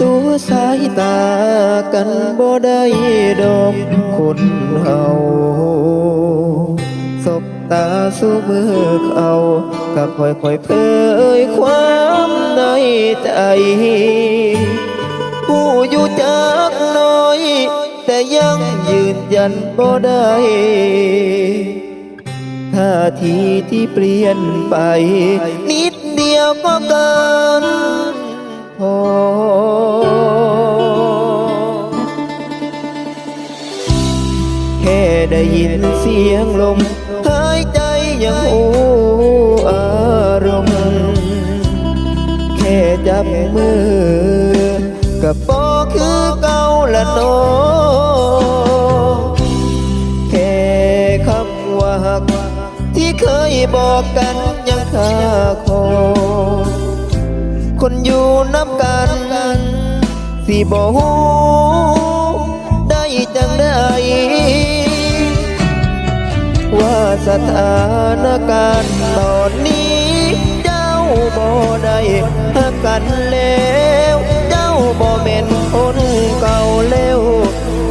ตัวสายตากันบ่ได้ดอกคนเฮาสบตาสู้มือเขาก็ค่อยๆเผยความในใจผู้อยู่จากน้อย แต่ยังยืนยันบ่ได้ท่าทีที่เปลี่ยนไป นิดเดียวก็เกิน พอแค่ได้ยินเสียงลมหายใจยังอูอารมณ์แค่จับมือกับปอคือเก่าละโนแค่คำว่าหักที่เคยบอกกัน คนอยู่น้ำกัน สิบอกหูได้จังได้ว่าสถานการณ์ตอนนี้เจ้าบ่ได้หักกันแล้วเจ้าบ่แม่นคนเก่าแล้ว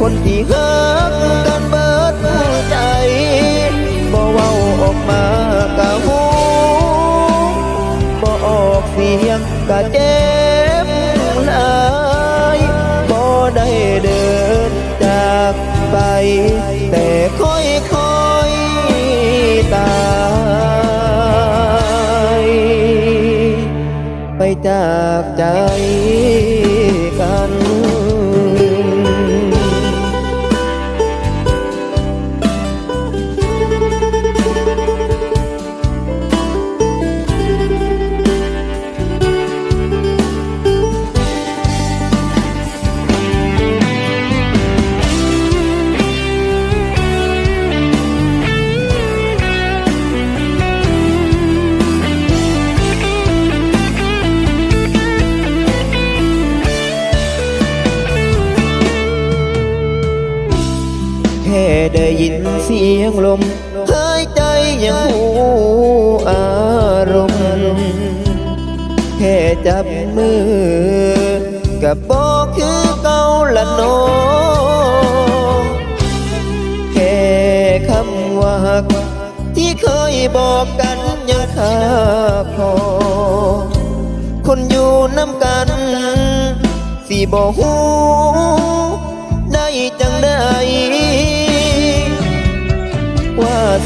คนที่หัก ก็เจ็บหลายบ่ได้เดินจากไป แต่ค่อยค่อยตายไปจากใจ ได้ยินเสียงลมหายใจยังหูอารมณ์แค่จับมือกับบอกคือเก่าละโนอแค่คำว่าหัก ที่เคยบอกกันยังคาคอคนอยู่น้ำกันสิบอกหู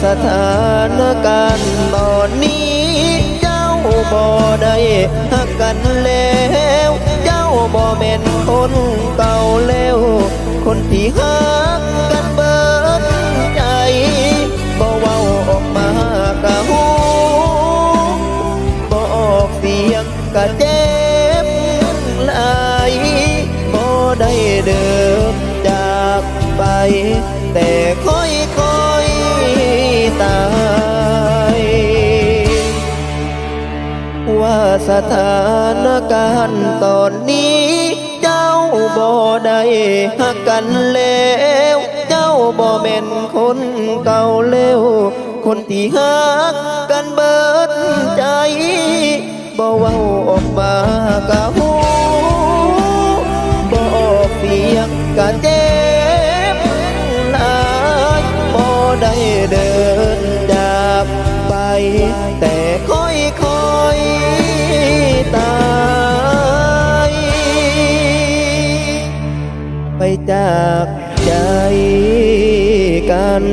สถานการณ์ตอนนี้เจ้าบ่ได้หักกันแล้ว เจ้าบ่แม่นคนเก่าแล้ว คนที่หักกันเบิดใจบ่เว้าออกมากะหูบ่ออกเสียงกะเจ็บหลายบ่ได้เดินจากไป แต่ค่อยๆต สถานการณ์ตอนนี้ เจ้าบ่ได้หักกันแล้ว เจ้าบ่แม่นคนเก่าแล้ว คนที่หักกันเบิดใจบ่เว้าออกมากะหู จากใจกัน